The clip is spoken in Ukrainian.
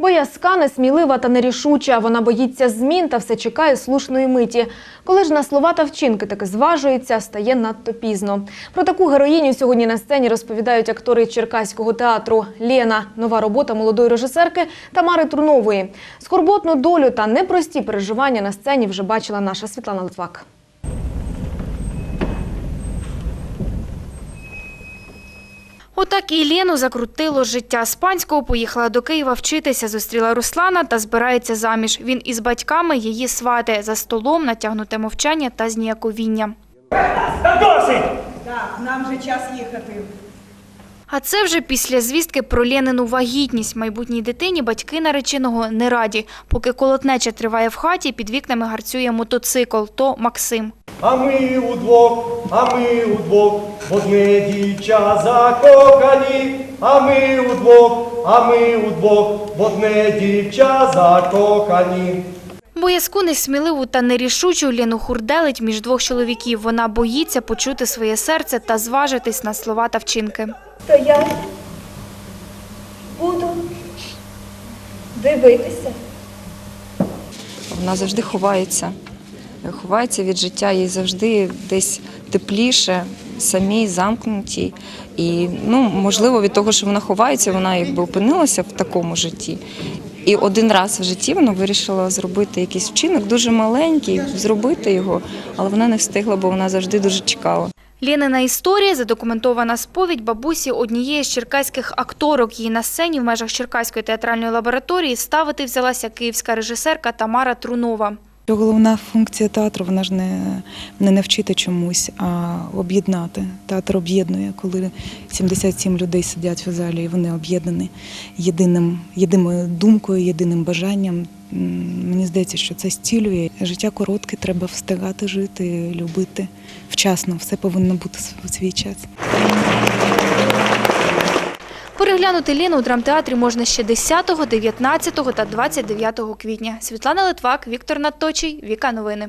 Боязка, несмілива та нерішуча. Вона боїться змін та все чекає слушної миті. Коли ж на слова та вчинки таки зважується, стає надто пізно. Про таку героїню сьогодні на сцені розповідають актори Черкаського театру Лєна. Нова робота молодої режисерки Тамари Трунової. Скорботну долю та непрості переживання на сцені вже бачила наша Світлана Литвак. Отак і Лену закрутило життя. З Панського поїхала до Києва вчитися, зустріла Руслана та збирається заміж. Він із батьками її свати. За столом натягнуте мовчання та зніяковіння. Та досить! Так, нам вже час їхати. А це вже після звістки про Ленину вагітність. Майбутній дитині батьки нареченого не раді. Поки колотнеча триває в хаті, під вікнами гарцює мотоцикл. То Максим. А ми удвох, а ми удвох, одне дівча закохані, а ми удвох, а ми удвох, одне дівча закохані. Боязку несміливу та нерішучу Лену хурделить між двох чоловіків. Вона боїться почути своє серце та зважитись на слова та вчинки. то я буду дивитися. Вона завжди ховається. Ховається від життя, їй завжди десь тепліше, самій, замкнутій. І ну, можливо, від того, що вона ховається, вона якби опинилася в такому житті. І один раз в житті вона вирішила зробити якийсь вчинок, дуже маленький, зробити його, але вона не встигла, бо вона завжди дуже чекала. Ленина історія задокументована сповідь бабусі однієї з черкаських акторок. Її на сцені в межах Черкаської театральної лабораторії ставити взялася київська режисерка Тамара Трунова. Головна функція театру вона ж не, не навчити чомусь, а об'єднати. Театр об'єднує, коли 77 людей сидять в залі, і вони об'єднані єдиним, єдиною думкою, єдиним бажанням. Мені здається, що це зцілює. Життя коротке, треба встигати жити, любити вчасно. Все повинно бути в свій час. Переглянути Ліну у драмтеатрі можна ще 10, 19 та 29 квітня. Світлана Литвак, Віктор Надточий, Віка Новини.